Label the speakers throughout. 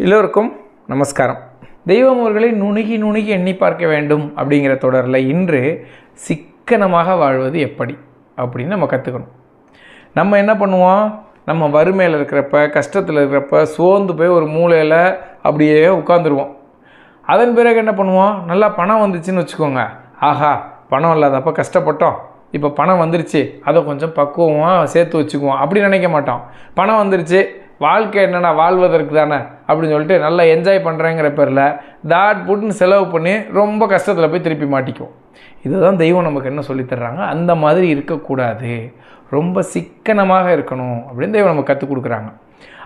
Speaker 1: எல்லோருக்கும் நமஸ்காரம். தெய்வம் அவர்களை நுணுகி நுணுகி எண்ணி பார்க்க வேண்டும் அப்படிங்கிற தொடரில் இன்று சிக்கனமாக வாழ்வது எப்படி அப்படின்னு நம்ம கற்றுக்கணும் நம்ம என்ன பண்ணுவோம்? நம்ம வறுமையில் இருக்கிறப்ப கஷ்டத்தில் இருக்கிறப்ப சோர்ந்து போய் ஒரு மூலையில் அப்படியே உட்காந்துருவோம் அதன் பிறகு என்ன பண்ணுவோம்? நல்லா பணம் வந்துச்சுன்னு வச்சுக்கோங்க. ஆஹா பணம் இல்லாதப்ப கஷ்டப்பட்டோம். இப்போ பணம் வந்துருச்சு. அதை கொஞ்சம் பக்குவமாக சேர்த்து வச்சுக்குவோம். அப்படி நினைக்க மாட்டோம். பணம் வந்துருச்சு. வாழ்க்கை என்னென்னா வாழ்வதற்கு தானே அப்படின்னு சொல்லிட்டு நல்லா என்ஜாய் பண்ணுறேங்கிற பேரில் தாட் புட்னு செலவு பண்ணி ரொம்ப கஷ்டத்தில் போய் திருப்பி மாட்டிக்குவோம். இதுதான் தெய்வம் நமக்கு என்ன சொல்லித் தர்றாங்க? அந்த மாதிரி இருக்கக்கூடாது. ரொம்ப சிக்கனமாக இருக்கணும் அப்படின்னு தெய்வம் நமக்கு கற்றுக் கொடுக்குறாங்க.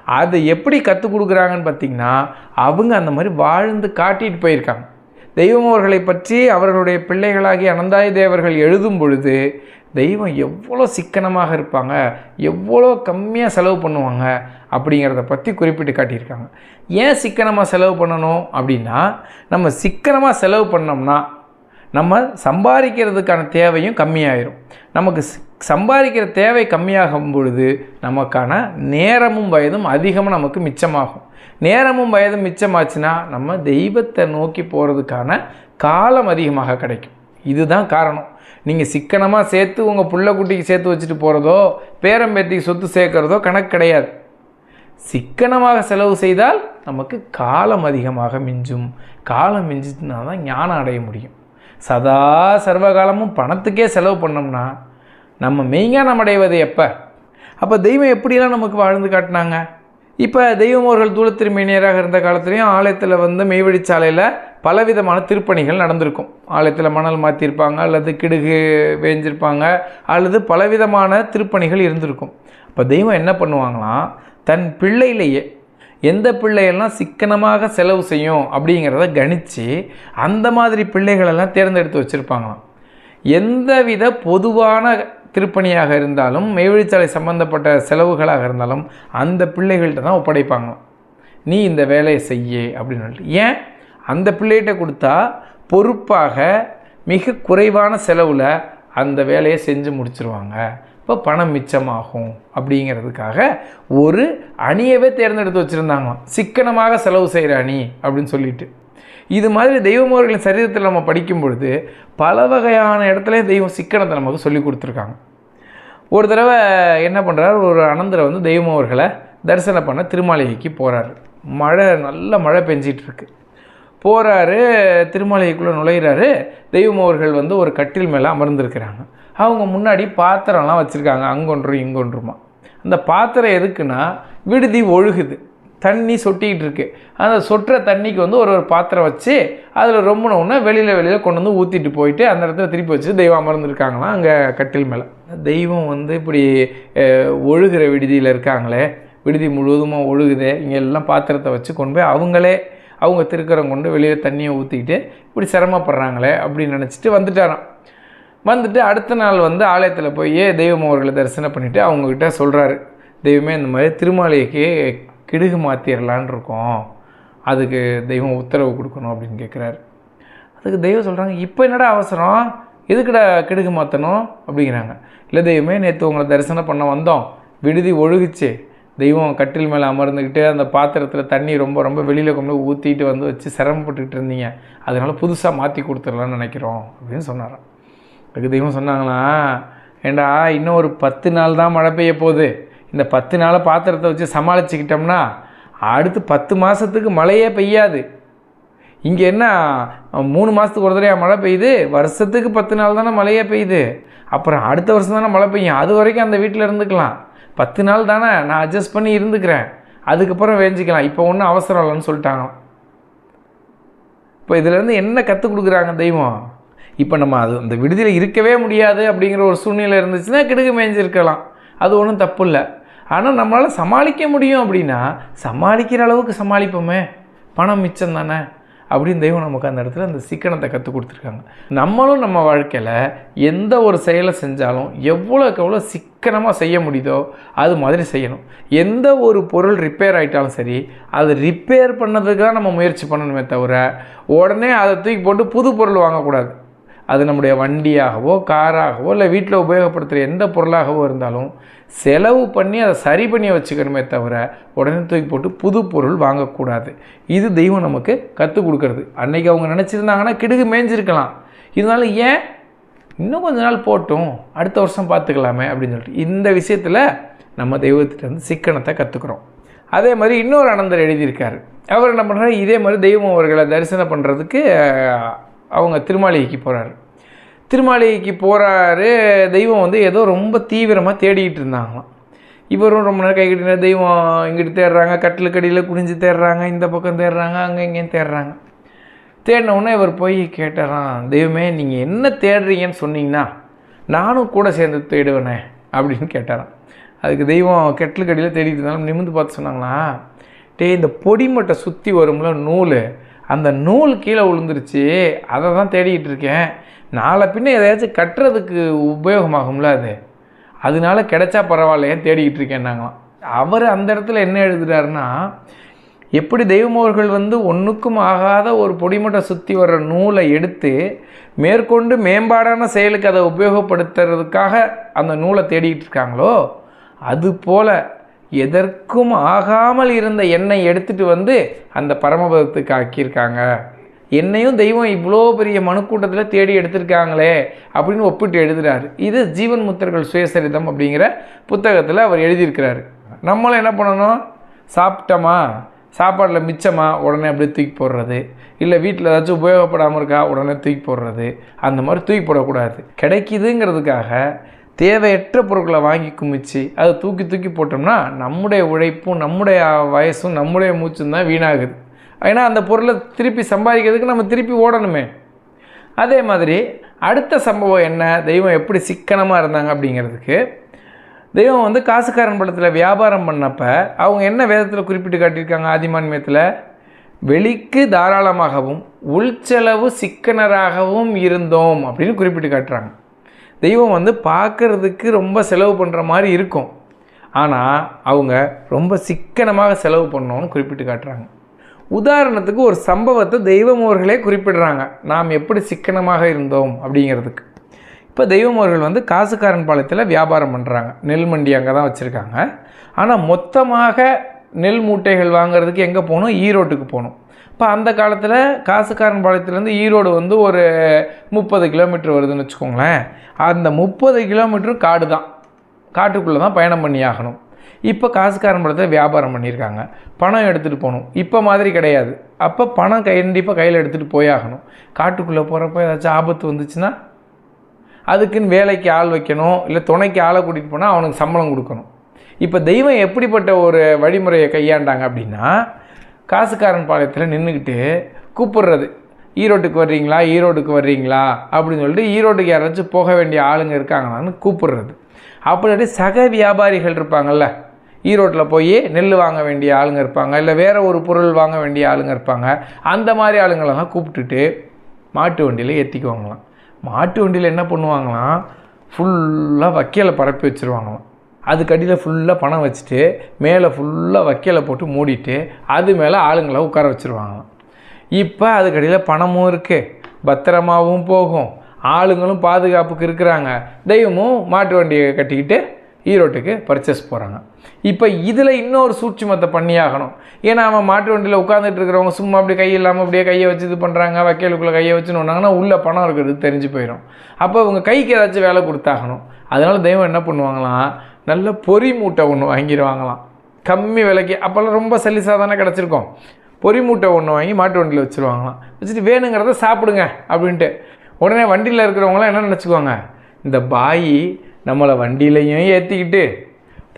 Speaker 1: அதை எப்படி கற்றுக் கொடுக்குறாங்கன்னு பார்த்திங்கன்னா அவங்க அந்த மாதிரி வாழ்ந்து காட்டிட்டு போயிருக்காங்க. தெய்வம் அவர்களை பற்றி அவர்களுடைய பிள்ளைகளாகிய அனந்தாய தேவர்கள் எழுதும் பொழுது தெய்வம் எவ்வளோ சிக்கனமாக இருப்பாங்க எவ்வளோ கம்மியாக செலவு பண்ணுவாங்க அப்படிங்கிறத பற்றி குறிப்பிட்டு காட்டியிருக்காங்க. ஏன் சிக்கனமாக செலவு பண்ணணும் அப்படின்னா நம்ம சிக்கனமாக செலவு பண்ணோம்னா நம்ம சம்பாதிக்கிறதுக்கான தேவையும் கம்மியாயிரும். நமக்கு சம்பாதிக்கிற தேவை கம்மியாகும் பொழுது நமக்கான நேரமும் வயதும் அதிகமாக நமக்கு மிச்சமாகும். நேரமும் வயதும் மிச்சமாச்சுன்னா நம்ம தெய்வத்தை நோக்கி போகிறதுக்கான காலம் அதிகமாக கிடைக்கும். இதுதான் காரணம். நீங்கள் சிக்கனமாக சேர்த்து உங்கள் புள்ள குட்டிக்கு சேர்த்து வச்சுட்டு போகிறதோ பேரம்பேத்திக்கு சொத்து சேர்க்குறதோ கணக்கு கிடையாது. சிக்கனமாக செலவு செய்தால் நமக்கு காலம் அதிகமாக மிஞ்சும். காலம் மிஞ்சிச்சுனா தான் ஞானம் அடைய முடியும். சதா சர்வகாலமும் பணத்துக்கே செலவு பண்ணோம்னா நம்ம மெய்ஞானம் அடைவது எப்போ? அப்போ தெய்வம் எப்படியெல்லாம் நமக்கு வாழ்ந்து காட்டினாங்க? இப்போ தெய்வம் அவர்கள் தூளத்திருமேனியராக இருந்த காலத்துலேயும் ஆலயத்தில் வந்து மெய்வழிச்சாலையில் பலவிதமான திருப்பணிகள் நடந்திருக்கும். ஆலயத்தில் மணல் மாற்றிருப்பாங்க அல்லது கிடுகு வேஞ்சிருப்பாங்க அல்லது பலவிதமான திருப்பணிகள் இருந்திருக்கும். இப்போ தெய்வம் என்ன பண்ணுவாங்களாம் தன் பிள்ளையிலேயே எந்த பிள்ளையெல்லாம் சிக்கனமாக செலவு செய்யும் அப்படிங்கிறத கணித்து அந்த மாதிரி பிள்ளைகளெல்லாம் தேர்ந்தெடுத்து வச்சுருப்பாங்களாம். எந்தவித பொதுவான திருப்பணியாக இருந்தாலும் மெய்வழிச்சாலை சம்பந்தப்பட்ட செலவுகளாக இருந்தாலும் அந்த பிள்ளைகள்கிட்ட தான் ஒப்படைப்பாங்களாம். நீ இந்த வேலையை செய்ய அப்படின்னு சொல்லிட்டு. ஏன்? அந்த பிள்ளைகிட்ட கொடுத்தா பொறுப்பாக மிக குறைவான செலவில் அந்த வேலையை செஞ்சு முடிச்சிருவாங்க. இப்போ பணம் மிச்சமாகும் அப்படிங்கிறதுக்காக ஒரு அணியவே தேர்ந்தெடுத்து வச்சுருந்தாங்களாம். சிக்கனமாக செலவு செய்கிற அணி அப்படின்னு சொல்லிட்டு. இது மாதிரி தெய்வமோர்களின் சரீரத்தில் நம்ம படிக்கும் பொழுது பல வகையான இடத்துல தெய்வம் சிக்கனத்தை நமக்கு சொல்லி கொடுத்துருக்காங்க. ஒரு தடவை என்ன பண்ணுறாரு ஒரு அனந்தரை வந்து தெய்வம் அவர்களை தரிசனம் பண்ண திருமாளிகைக்கு போகிறாரு மழை நல்ல மழை பெஞ்சிகிட்ருக்கு இருக்கு. போகிறாரு திருமலைக்குள்ளே நுழையிறாரு தெய்வம் அவர்கள் வந்து ஒரு கட்டில் மேலே அமர்ந்திருக்கிறாங்க. அவங்க முன்னாடி பாத்திரம்லாம் வச்சுருக்காங்க அங்கொன்றும் இங்கொன்றுமா. அந்த பாத்திரம் எதுக்குன்னா விடுதி ஒழுகுது தண்ணி சொட்டிக்கிட்டு இருக்கு. அந்த சொட்டுற தண்ணிக்கு வந்து ஒரு ஒரு பாத்திரம் வச்சு அதில் ரொம்பினோடனே வெளியில் வெளியில் கொண்டு வந்து ஊற்றிட்டு போயிட்டு அந்த இடத்துல திருப்பி வச்சு தெய்வம் அமர்ந்துருக்காங்களாம் அங்கே கட்டில் மேலே. தெய்வம் வந்து இப்படி ஒழுகிற விடுதியில் இருக்காங்களே விடுதி முழுவதுமாக ஒழுகுதே இங்கே எல்லாம் பாத்திரத்தை வச்சு கொண்டு போய் அவங்களே அவங்க திருக்கரம் கொண்டு வெளியே தண்ணியை ஊற்றிக்கிட்டு இப்படி சிரமப்படுறாங்களே அப்படின்னு நினச்சிட்டு வந்துட்டாராம். வந்துட்டு அடுத்த நாள் வந்து ஆலயத்தில் போய் தெய்வம் அவர்களை தரிசனம் பண்ணிவிட்டு அவங்கக்கிட்ட சொல்கிறாரு தெய்வமே இந்த மாதிரி திருமாலைக்கு கிடுகு மாற்றிடலான் இருக்கோம். அதுக்கு தெய்வம் உத்தரவு கொடுக்கணும் அப்படின்னு கேட்குறாரு அதுக்கு தெய்வம் சொல்கிறாங்க இப்போ என்னடா அவசரம்? எதுக்குடா கிடுகு மாற்றணும் அப்படிங்கிறாங்க. இல்லை தெய்வமே நேற்று உங்களை தரிசனம் பண்ண வந்தோம். விடுதி ஒழுகுச்சு. தெய்வம் கட்டில் மேலே அமர்ந்துக்கிட்டு அந்த பாத்திரத்தில் தண்ணி ரொம்ப ரொம்ப வெளியில் கொண்டு போய் ஊற்றிட்டு வந்து வச்சு சிரமப்பட்டுக்கிட்டு இருந்தீங்க. அதனால் புதுசாக மாற்றி கொடுத்துடலான்னு நினைக்கிறோம் அப்படின்னு சொன்னாராம். அதுக்கு தெய்வம் சொன்னாங்களா ஏண்டா இன்னும் ஒரு பத்து நாள் தான் மழை பெய்ய போகுது. இந்த பத்து நாளை பாத்திரத்தை வச்சு சமாளிச்சுக்கிட்டோம்னா அடுத்து பத்து மாதத்துக்கு மழையே பெய்யாது. இங்கே என்ன மூணு மாதத்துக்கு ஒரு தடவையா மழை பெய்யுது? வருஷத்துக்கு பத்து நாள் தானே மழையே பெய்யுது. அப்புறம் அடுத்த வருஷம் தானே மழை பெய்யும். அது வரைக்கும் அந்த வீட்டில் இருந்துக்கலாம். பத்து நாள் தானே நான் அட்ஜஸ்ட் பண்ணி இருந்துக்கிறேன். அதுக்கப்புறம் வேஞ்சிக்கலாம் இப்போ ஒன்றும் அவசரம் இல்லைன்னு சொல்லிட்டாங்க. இப்போ இதுலேருந்து என்ன கற்றுக் கொடுக்குறாங்க தெய்வம்? இப்போ நம்ம அது அந்த விடுதியில் இருக்கவே முடியாது அப்படிங்கிற ஒரு சூழ்நிலை இருந்துச்சுன்னா கிடுகு மேய்ஞ்சிருக்கலாம். அது ஒன்றும் தப்பு இல்லை. ஆனால் நம்மளால் சமாளிக்க முடியும் அப்படின்னா சமாளிக்கிற அளவுக்கு சமாளிப்போமே. பணம் மிச்சம் தானே. அப்படின்னு தெய்வம் நமக்கு அந்த இடத்துல அந்த சிக்கனத்தை கற்றுக் கொடுத்துருக்காங்க. நம்மளும் நம்ம வாழ்க்கையில் எந்த ஒரு செயலை செஞ்சாலும் எவ்வளோக்கு எவ்வளோ சிக்கனமாக செய்ய முடியுதோ அது மாதிரி செய்யணும். எந்த ஒரு பொருள் ரிப்பேர் ஆகிட்டாலும் சரி அது ரிப்பேர் பண்ணதுக்கு தான் நம்ம முயற்சி பண்ணணுமே தவிர உடனே அதை தூக்கி போட்டு புது பொருள் வாங்கக்கூடாது. அது நம்முடைய வண்டியாகவோ காராகவோ இல்லை வீட்டில் உபயோகப்படுத்துகிற எந்த பொருளாகவோ இருந்தாலும் செலவு பண்ணி அதை சரி பண்ணி வச்சுக்கணுமே தவிர உடனே தூக்கி போட்டு புது பொருள் வாங்கக்கூடாது. இது தெய்வம் நமக்கு கற்றுக் கொடுக்கறது. அன்றைக்கி அவங்க நினச்சிருந்தாங்கன்னா கிடுகு மேய்ஞ்சிருக்கலாம். இருந்தாலும் ஏன்? இன்னும் கொஞ்ச நாள் போட்டும். அடுத்த வருஷம் பார்த்துக்கலாமே அப்படின்னு சொல்லிட்டு. இந்த விஷயத்தில் நம்ம தெய்வத்திட்ட வந்து சிக்கனத்தை கற்றுக்குறோம் அதே மாதிரி இன்னொரு அனந்தர் எழுதியிருக்காரு. அவர் என்ன பண்ணுறாரு இதே மாதிரி தெய்வம் அவர்களை தரிசனம் பண்ணுறதுக்கு அவங்க திருமாளிகைக்கு போகிறாரு திருமாளிகைக்கு போகிறாரு தெய்வம் வந்து ஏதோ ரொம்ப தீவிரமாக தேடிக்கிட்டு இருந்தாங்களாம். இவரும் ரொம்ப நேரம் கைக்கிட்டு தெய்வம் இங்கிட்டு தேடுறாங்க. கட்டிலுக்கடியில் குனிஞ்சு தேடுறாங்க. இந்த பக்கம் தேடுறாங்க. அங்கே இங்கேயும் தேடுறாங்க. தேடினவுடனே இவர் போய் கேட்டாராம் தெய்வமே நீங்கள் என்ன தேடுறீங்கன்னு சொன்னீங்கன்னா நானும் கூட சேர்ந்து தேடுவேனே அப்படின்னு கேட்டாராம். அதுக்கு தெய்வம் கெட்டில் கடியில் தேடிட்டு இருந்தாலும் நிமிந்து பார்த்து சொன்னாங்களா டேய் இந்த பொடிமட்டை சுற்றி வரும்ல நூல் அந்த நூல் கீழே விழுந்துருச்சு. அதை தான் தேடிக்கிட்டு இருக்கேன். நாளை பின்ன எதையாச்சும் கட்டுறதுக்கு உபயோகமாகும்ல அது. அதனால கிடைச்சா பரவாயில்லையே தேடிக்கிட்டு இருக்கேன்னாங்களாம். அவர் அந்த இடத்துல என்ன எழுதுறாருன்னா எப்படி தெய்வமோர்கள் வந்து ஒன்றுக்கும் ஆகாத ஒரு பொடிமட்டை சுற்றி வர்ற நூலை எடுத்து மேற்கொண்டு மேம்பாடான செயலுக்கு அதை உபயோகப்படுத்துறதுக்காக அந்த நூலை தேடிக்கிட்டு இருக்காங்களோ அதுபோல் எதற்கும் ஆகாமல் இருந்த எண்ணெய் எடுத்துகிட்டு வந்து அந்த பரமபதத்துக்கு ஆக்கியிருக்காங்க. என்னையும் தெய்வம் இவ்வளோ பெரிய மனுக்கூட்டத்தில் தேடி எடுத்திருக்காங்களே அப்படின்னு ஒப்பிட்டு எழுதுறாரு. இது ஜீவன் முத்தர்கள் சுயசரிதம் அப்படிங்கிற புத்தகத்தில் அவர் எழுதியிருக்கிறாரு. நம்மளும் என்ன பண்ணணும்? சாப்பிட்டோமா? சாப்பாட்டில் மிச்சமா? உடனே அப்படியே தூக்கி போடுறது. இல்லை வீட்டில் ஏதாச்சும் உபயோகப்படாமல் இருக்கா? உடனே தூக்கி போடுறது. அந்த மாதிரி தூக்கி போடக்கூடாது. கிடைக்குதுங்கிறதுக்காக தேவையற்ற பொருட்களை வாங்கி குமிச்சு அதை தூக்கி தூக்கி போட்டோம்னா நம்முடைய உழைப்பும் நம்முடைய வயசும் நம்முடைய மூச்சும் தான் வீணாகுது. ஏன்னா அந்த பொருளை திருப்பி சம்பாதிக்கிறதுக்கு நம்ம திருப்பி ஓடணுமே. அதே மாதிரி அடுத்த சம்பவம் என்ன? தெய்வம் எப்படி சிக்கனமாக இருந்தாங்க அப்படிங்கிறதுக்கு. தெய்வம் வந்து காசுக்காரன் படத்தில் வியாபாரம் பண்ணப்போ அவங்க என்ன வேதத்தில் குறிப்பிட்டு காட்டியிருக்காங்க ஆதிமான்மியத்தில்? வெளிக்கு தாராளமாகவும் உள்செலவு சிக்கனராகவும் இருந்தோம் அப்படின்னு குறிப்பிட்டு காட்டுறாங்க. தெய்வம் வந்து பார்க்கறதுக்கு ரொம்ப செலவு பண்ணுற மாதிரி இருக்கும். ஆனால் அவங்க ரொம்ப சிக்கனமாக செலவு பண்ணோன்னு குறிப்பிட்டு காட்டுறாங்க. உதாரணத்துக்கு ஒரு சம்பவத்தை தெய்வம் அவர்களே குறிப்பிடுறாங்க. நாம் எப்படி சிக்கனமாக இருந்தோம் அப்படிங்கிறதுக்கு. இப்போ தெய்வம் அவர்கள் வந்து காசுக்காரன் பாளையத்தில் வியாபாரம் பண்ணுறாங்க நெல் மண்டி அங்கே தான் வச்சுருக்காங்க. ஆனால் மொத்தமாக நெல் மூட்டைகள் வாங்குறதுக்கு எங்கே போகணும் ஈரோட்டுக்கு போகணும் இப்போ அந்த காலத்தில் காசுக்காரன் பாளையத்துலேருந்து ஈரோடு வந்து ஒரு முப்பது கிலோமீட்டர் வருதுன்னு வச்சுக்கோங்களேன். அந்த முப்பது கிலோமீட்டரும் காடு தான் காட்டுக்குள்ளே தான் பயணம் பண்ணி ஆகணும். இப்போ காசுக்காரன் படத்தை வியாபாரம் பண்ணியிருக்காங்க. பணம் எடுத்துகிட்டு போகணும். இப்போ மாதிரி கிடையாது. அப்போ பணம் கண்டிப்பாக கையில் எடுத்துகிட்டு போயாகணும் காட்டுக்குள்ளே போகிறப்ப ஏதாச்சும் ஆபத்து வந்துச்சுன்னா அதுக்குன்னு வேலைக்கு ஆள் வைக்கணும். இல்லை துணைக்கு ஆளை கூட்டிகிட்டு போனால் அவனுக்கு சம்பளம் கொடுக்கணும். இப்போ தெய்வம் எப்படிப்பட்ட ஒரு வழிமுறையை கையாண்டாங்க அப்படின்னா காசுக்காரன் பாளையத்தில் நின்றுக்கிட்டு கூப்பிடுறது. ஈரோட்டுக்கு வர்றீங்களா? ஈரோட்டுக்கு வர்றீங்களா? அப்படின்னு சொல்லிட்டு ஈரோட்டுக்கு யாராச்சும் போக வேண்டிய ஆளுங்க இருக்காங்களான்னு கூப்பிடுறது. அப்படி சக வியாபாரிகள் இருப்பாங்கல்ல ஈரோட்டில் போய் நெல் வாங்க வேண்டிய ஆளுங்க இருப்பாங்க இல்லை வேறு ஒரு பொருள் வாங்க வேண்டிய ஆளுங்க இருப்பாங்க. அந்த மாதிரி ஆளுங்களெல்லாம் கூப்பிட்டுட்டு மாட்டு வண்டியில் ஏற்றிக்குவாங்களாம் மாட்டு வண்டியில் என்ன பண்ணுவாங்களாம்? ஃபுல்லாக வக்கீலை பரப்பி வச்சுருவாங்களாம். அதுக்கு அடியில் ஃபுல்லாக பணம் வச்சுட்டு மேலே ஃபுல்லாக வக்கீலை போட்டு மூடிட்டு அது மேலே ஆளுங்களை உட்கார வச்சுருவாங்களாம். இப்போ அதுக்கடியில் பணமும் இருக்குது பத்திரமாவும் போகும். ஆளுங்களும் பாதுகாப்புக்கு இருக்கிறாங்க. தெய்வமும் மாட்டு வண்டியை கட்டிக்கிட்டு ஈரோட்டுக்கு பர்ச்சேஸ் போகிறாங்க இப்போ இதில் இன்னொரு சூட்சுமத்தை பண்ணியாகணும். ஏன்னா அவன் மாட்டு வண்டியில் உட்காந்துட்டு இருக்கிறவங்க சும்மா அப்படி கை இல்லாமல் அப்படியே கையை வச்சு இது பண்ணுறாங்க வக்கீலுக்குள்ளே கையை வச்சுன்னு ஒன்றாங்கன்னா உள்ளே பணம் இருக்கிறது தெரிஞ்சு போயிடும். அப்போ அவங்க கைக்கு ஏதாச்சும் வேலை கொடுத்தாகணும். அதனால் தெய்வம் என்ன பண்ணுவாங்களாம்? நல்ல பொறி மூட்டை ஒன்று வாங்கிடுவாங்களாம். கம்மி விலைக்கு அப்போல்லாம் ரொம்ப சல்லிசாக தானே கிடச்சிருக்கோம். பொறி மூட்டை ஒன்று வாங்கி மாட்டு வண்டியில் வச்சுருவாங்களாம். வச்சுட்டு வேணுங்கிறத சாப்பிடுங்க அப்படின்ட்டு. உடனே வண்டியில் இருக்கிறவங்களாம் என்ன நினச்சிக்குவாங்க? இந்த பாய் நம்மளை வண்டியிலையும் ஏற்றிக்கிட்டு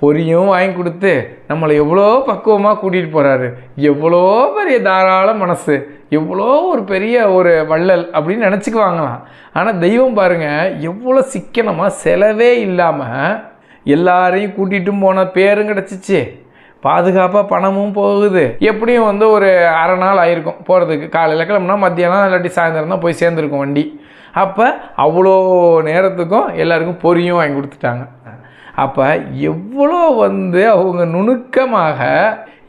Speaker 1: பொரியும் வாங்கி கொடுத்து நம்மளை எவ்வளோ பக்குவமாக கூட்டிகிட்டு போகிறாரு எவ்வளோ பெரிய தாராள மனசு எவ்வளோ ஒரு பெரிய ஒரு வள்ளல் அப்படின்னு நினச்சிக்குவாங்களாம். ஆனால் தெய்வம் பாருங்கள் எவ்வளோ சிக்கனமாக செலவே இல்லாமல் எல்லாரையும் கூட்டிகிட்டும் போன பேரும் கிடச்சிச்சு. பாதுகாப்பாக பணமும் போகுது. எப்படியும் வந்து ஒரு அரை நாள் ஆயிருக்கும் போகிறதுக்கு காலையில் கிளம்புனா மத்தியானம் இல்லாட்டி சாயந்தரம் தான் போய் சேர்ந்துருக்கும் வண்டி. அப்போ அவ்வளோ நேரத்துக்கும் எல்லாருக்கும் பொரியும் வாங்கி கொடுத்துட்டாங்க. அப்போ எவ்வளோ வந்து அவங்க நுணுக்கமாக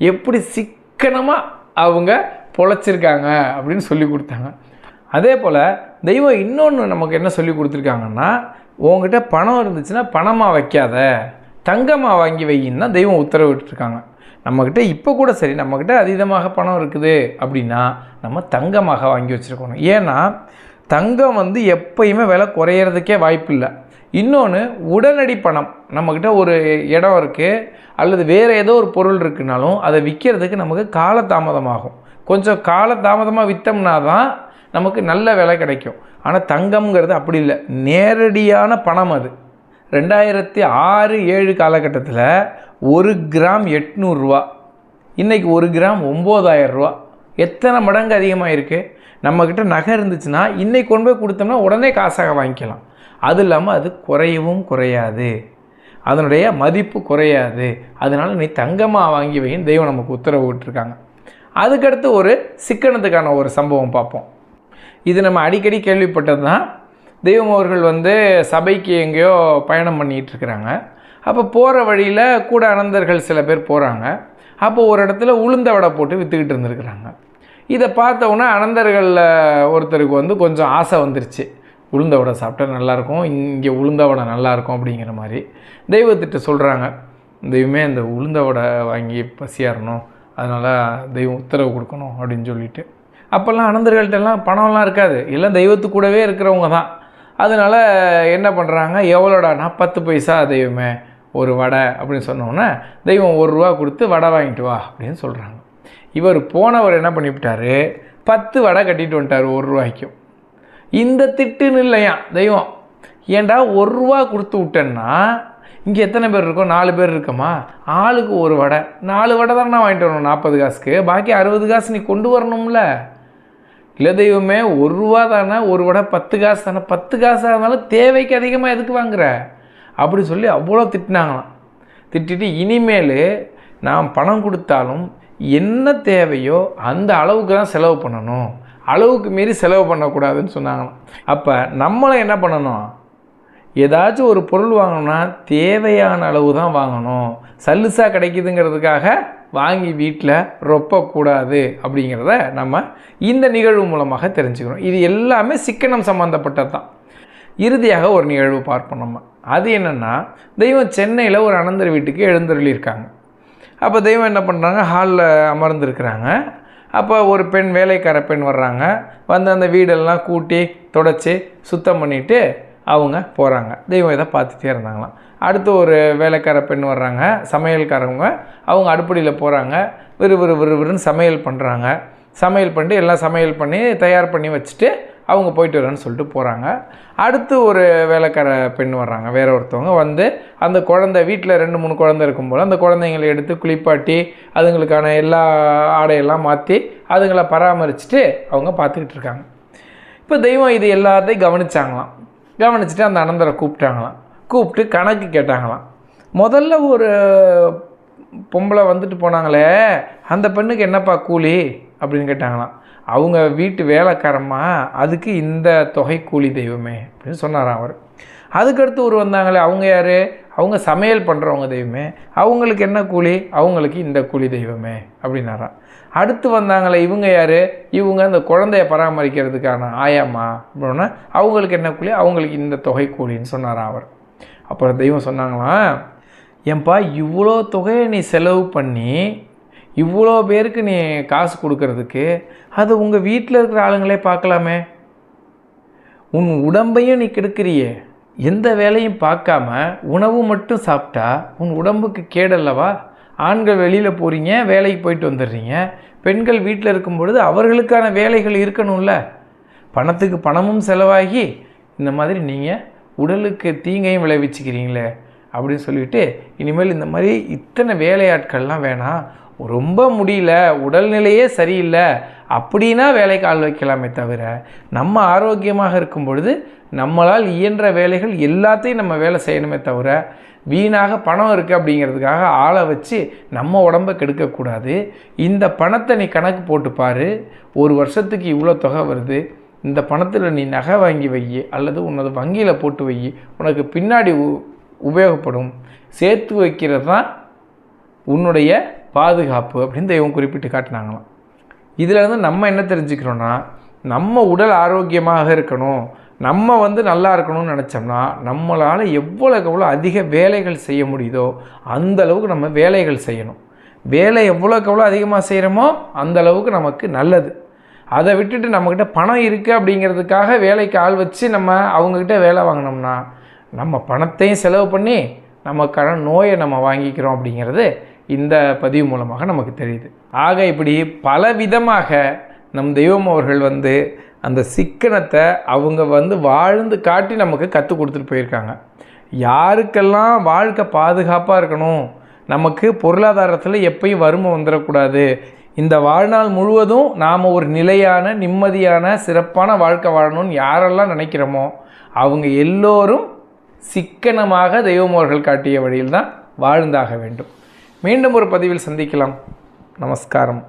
Speaker 1: எப்படி சிக்கனமாக அவங்க பொழைச்சிருக்காங்க அப்படின்னு சொல்லி கொடுத்தாங்க. அதே போல் தெய்வம் இன்னொன்று நமக்கு என்ன சொல்லி கொடுத்துருக்காங்கன்னா உங்ககிட்ட பணம் இருந்துச்சுன்னா பணமாக வைக்காத தங்கமாக வாங்கி வையின்னா தெய்வம் உத்தரவிட்டுருக்காங்க நம்மக்கிட்ட இப்போ கூட சரி நம்மக்கிட்ட அதீதமாக பணம் இருக்குது அப்படின்னா நம்ம தங்கமாக வாங்கி வச்சுருக்கணும். ஏன்னா தங்கம் வந்து எப்பயுமே விலை குறையிறதுக்கே வாய்ப்பு இல்லை இன்னொன்று உடனடி பணம். நம்மக்கிட்ட ஒரு இடம் இருக்குது அல்லது வேறு ஏதோ ஒரு பொருள் இருக்குனாலும் அதை விற்கிறதுக்கு நமக்கு காலதாமதமாகும். கொஞ்சம் காலதாமதமாக விற்றோம்னா தான் நமக்கு நல்ல விலை கிடைக்கும். ஆனால் தங்கம்ங்கிறது அப்படி இல்லை. நேரடியான பணம் அது. ரெண்டாயிரத்தி ஆறு ஏழு காலகட்டத்தில் ஒரு கிராம் எட்நூறுரூவா இன்றைக்கி ஒரு கிராம் ஒம்பதாயிரரூவா எத்தனை மடங்கு அதிகமாக இருக்குது நம்மக்கிட்ட நகை இருந்துச்சுன்னா இன்றைக்கி கொண்டு போய் கொடுத்தோம்னா உடனே காசாக வாங்கிக்கலாம். அது இல்லாமல் அது குறையவும் குறையாது. அதனுடைய மதிப்பு குறையாது. அதனால் நீ தங்கமாக வாங்கி வைன்னு தெய்வம் நமக்கு உத்தரவு விட்டுருக்காங்க. அதுக்கடுத்து ஒரு சிக்கனத்துக்கான ஒரு சம்பவம் பார்ப்போம். இது நம்ம அடிக்கடி கேள்விப்பட்டது தான் தெய்வம் அவர்கள் வந்து சபைக்கு எங்கேயோ பயணம் பண்ணிகிட்டு இருக்கிறாங்க. அப்போ போகிற வழியில் கூட அனந்தர்கள் சில பேர் போகிறாங்க அப்போ ஒரு இடத்துல உளுந்த வடை போட்டு விற்றுக்கிட்டு இருந்திருக்கிறாங்க. இதை பார்த்தோன்னே அனந்தர்களில் ஒருத்தருக்கு வந்து கொஞ்சம் ஆசை வந்துருச்சு. உளுந்த வடை சாப்பிட்டா நல்லாயிருக்கும் இங்கே உளுந்த வடை நல்லாயிருக்கும் அப்படிங்கிற மாதிரி. தெய்வத்திட்ட சொல்கிறாங்க தெய்வமே இந்த உளுந்த வடை வாங்கி பசியாரணும் அதனால் தெய்வம் உத்தரவு கொடுக்கணும் அப்படின்னு சொல்லிட்டு. அப்போல்லாம் அனந்தர்கள்ட்டெல்லாம் பணம்லாம் இருக்காது. எல்லாம் தெய்வத்து கூடவே இருக்கிறவங்க தான். அதனால் என்ன பண்ணுறாங்க எவ்வளோடானா பத்து பைசா தெய்வமே ஒரு வடை அப்படின்னு சொன்னோன்னே தெய்வம் ஒரு ரூபா கொடுத்து வடை வாங்கிட்டு வா அப்படின்னு சொல்கிறாங்க இவர் போனவர் என்ன பண்ணிவிட்டாரு? பத்து வடை கட்டிட்டு வந்துட்டார் ஒரு ரூபாய்க்கும். இந்த திட்டுன்னு இல்லையா? தெய்வம். ஏண்டா ஒரு ரூபா கொடுத்து விட்டேன்னா இங்கே எத்தனை பேர் இருக்கோம்? நாலு பேர் இருக்கோமா? ஆளுக்கு ஒரு வடை. நாலு வடை தானே நான் வாங்கிட்டு வரணும் நாற்பது காசுக்கு. பாக்கி அறுபது காசு நீ கொண்டு வரணும்ல. இல்லை தெய்வமே ஒரு ரூபா தானே ஒரு வடை பத்து காசு தானே. பத்து காசாக இருந்தாலும் தேவைக்கு அதிகமாக எதுக்கு வாங்குற? அப்படி சொல்லி அவ்வளோ திட்டினாங்களாம். திட்டிட்டு இனிமேல் நான் பணம் கொடுத்தாலும் என்ன தேவையோ அந்த அளவுக்கு தான் செலவு பண்ணணும். அளவுக்கு மீறி செலவு பண்ணக்கூடாதுன்னு சொன்னாங்களாம். அப்போ நம்மளும் என்ன பண்ணணும்? ஏதாச்சும் ஒரு பொருள் வாங்கணும்னா தேவையான அளவு தான் வாங்கணும். சல்லுசாக கிடைக்குதுங்கிறதுக்காக வாங்கி வீட்டில் ரொப்பக்கூடாது அப்படிங்கிறத நம்ம இந்த நிகழ்வு மூலமாக தெரிஞ்சுக்கிறோம் இது எல்லாமே சிக்கனம் சம்மந்தப்பட்டது தான். இறுதியாக ஒரு நிகழ்வு பார்ப்போம் நம்ம. அது என்னென்னா தெய்வம் சென்னையில் ஒரு அனந்தர் வீட்டுக்கு எழுந்தருளியிருக்காங்க. அப்போ தெய்வம் என்ன பண்ணுறாங்க ஹாலில் அமர்ந்துருக்கிறாங்க. அப்போ ஒரு பெண் வேலைக்கார பெண் வர்றாங்க. வந்து அந்த வீடெல்லாம் கூட்டி தொடச்சி சுத்தம் பண்ணிவிட்டு அவங்க போகிறாங்க தெய்வம் இதை பார்த்துட்டே இருந்தாங்களாம். அடுத்து ஒரு வேலைக்கார பெண் வர்றாங்க. சமையல்காரவங்க அவங்க அடுப்படியில் போகிறாங்க விறுவிறு விறுவிறுன்னு சமையல் பண்ணுறாங்க சமையல் பண்ணிட்டு எல்லாம் சமையல் பண்ணி தயார் பண்ணி வச்சுட்டு அவங்க போயிட்டு வரேன்னு சொல்லிட்டு போகிறாங்க அடுத்து ஒரு வேலைக்கார பெண் வர்றாங்க. வேற ஒருத்தவங்க வந்து அந்த குழந்தை வீட்டில் ரெண்டு மூணு குழந்தை இருக்கும் போல் அந்த குழந்தைங்களை எடுத்து குளிப்பாட்டி அதுங்களுக்கான எல்லா ஆடையெல்லாம் மாற்றி அதுங்களை பராமரிச்சுட்டு அவங்க பார்த்துக்கிட்டு இருக்காங்க. இப்போ தெய்வம் இது எல்லாத்தையும் கவனிச்சாங்களாம். கவனிச்சுட்டு அந்த அனந்தரை கூப்பிட்டாங்களாம். கூப்பிட்டு கணக்கு கேட்டாங்களாம். முதல்ல ஒரு பொம்பளை வந்துட்டு போனாங்களே அந்த பெண்ணுக்கு என்னப்பா கூலி? அப்படின்னு கேட்டாங்களாம். அவங்க வீட்டு வேலைக்காரம்மா அதுக்கு இந்த தொகை கூலி தெய்வமே அப்படின்னு சொன்னாராம் அவர். அதுக்கடுத்து ஒரு வந்தாங்களே அவங்க யார்? அவங்க சமையல் பண்ணுறவங்க தெய்வமே. அவங்களுக்கு என்ன கூலி? அவங்களுக்கு இந்த கூலி தெய்வமே அப்படின்னாராம். அடுத்து வந்தாங்களே இவங்க யார்? இவங்க அந்த குழந்தைய பராமரிக்கிறதுக்கான ஆயாமா அப்படின்னா அவங்களுக்கு என்ன கூலி? அவங்களுக்கு இந்த தொகை கூலின்னு சொன்னாராம் அவர். அப்புறம் தெய்வம் சொன்னாங்களாம் ஏன்பா இவ்வளோ தொகையை நீ செலவு பண்ணி இவ்வளோ பேருக்கு நீ காசு கொடுக்கறதுக்கு அது உங்கள் வீட்டில் இருக்கிற ஆளுங்களே பார்க்கலாமே. உன் உடம்பையும் நீ கெடுக்கிறியே. எந்த வேலையும் பார்க்காம உணவு மட்டும் சாப்பிட்டா உன் உடம்புக்கு கேடல்லவா? ஆண்கள் வெளியில் போகிறீங்க வேலைக்கு போயிட்டு வந்துடுறீங்க. பெண்கள் வீட்டில் இருக்கும் பொழுது அவர்களுக்கான வேலைகள் இருக்கணும்ல. பணத்துக்கு பணமும் செலவாகி இந்த மாதிரி நீங்கள் உடலுக்கு தீங்கையும் விளைவிச்சுக்கிறீங்களே அப்படின்னு சொல்லிட்டு இனிமேல் இந்த மாதிரி இத்தனை வேலையாட்கள்லாம் வேணாம். ரொம்ப முடியல உடல்நிலையே சரியில்லை அப்படின்னா வேலைக்கு ஆள் வைக்கலாமே தவிர நம்ம ஆரோக்கியமாக இருக்கும் பொழுது நம்மளால் இயன்ற வேலைகள் எல்லாத்தையும் நம்ம வேலை செய்யணுமே தவிர வீணாக பணம் இருக்குது அப்படிங்கிறதுக்காக ஆளை வச்சு நம்ம உடம்பை கெடுக்கக்கூடாது. இந்த பணத்தை நீ கணக்கு போட்டு பாரு ஒரு வருஷத்துக்கு இவ்வளோ தொகை வருது இந்த பணத்தில் நீ நகை வாங்கி வை அல்லது உன்னது வங்கியில் போட்டு வை உனக்கு பின்னாடி உ- உபயோகப்படும். சேர்த்து வைக்கிறது தான் உன்னுடைய பாதுகாப்பு அப்படின்னு தெய்வம் குறிப்பிட்டு காட்டினாங்களாம். இதில் இருந்து நம்ம என்ன தெரிஞ்சுக்கிறோன்னா நம்ம உடல் ஆரோக்கியமாக இருக்கணும் நம்ம வந்து நல்லா இருக்கணும்னு நினச்சோம்னா நம்மளால் எவ்வளோக்கு எவ்வளோ அதிக வேலைகள் செய்ய முடியுதோ அந்த அளவுக்கு நம்ம வேலைகள் செய்யணும். வேலை எவ்வளோக்கு எவ்வளோ அதிகமாக செய்கிறோமோ அந்த அளவுக்கு நமக்கு நல்லது. அதை விட்டுட்டு நம்மக்கிட்ட பணம் இருக்குது அப்படிங்கிறதுக்காக வேலைக்கு ஆள் வச்சு நம்ம அவங்கக்கிட்ட வேலை வாங்கினோம்னா நம்ம பணத்தையும் செலவு பண்ணி நமக்கான நோயை நம்ம வாங்கிக்கிறோம் அப்படிங்கிறது இந்த பதிவு மூலமாக நமக்கு தெரியுது. ஆக இப்படி பல விதமாக நம் தெய்வம் அவர்கள் வந்து அந்த சிக்கனத்தை அவங்க வந்து வாழ்ந்து காட்டி நமக்கு கற்றுக் கொடுத்துட்டு போயிருக்காங்க. யாருக்கெல்லாம் வாழ்க்கை பாதுகாப்பாக இருக்கணும் நமக்கு பொருளாதாரத்தில் எப்பயும் வறுமை வந்துடக்கூடாது இந்த வாழ்நாள் முழுவதும் நாம் ஒரு நிலையான நிம்மதியான சிறப்பான வாழ்க்கை வாழணும்னு யாரெல்லாம் நினைக்கிறோமோ அவங்க எல்லோரும் சிக்கனமாக தெய்வம் அவர்கள் காட்டிய வழியில் தான் வாழ்ந்தாக வேண்டும். மீண்டும் ஒரு பதிவில் சந்திக்கலாம். நமஸ்காரம்.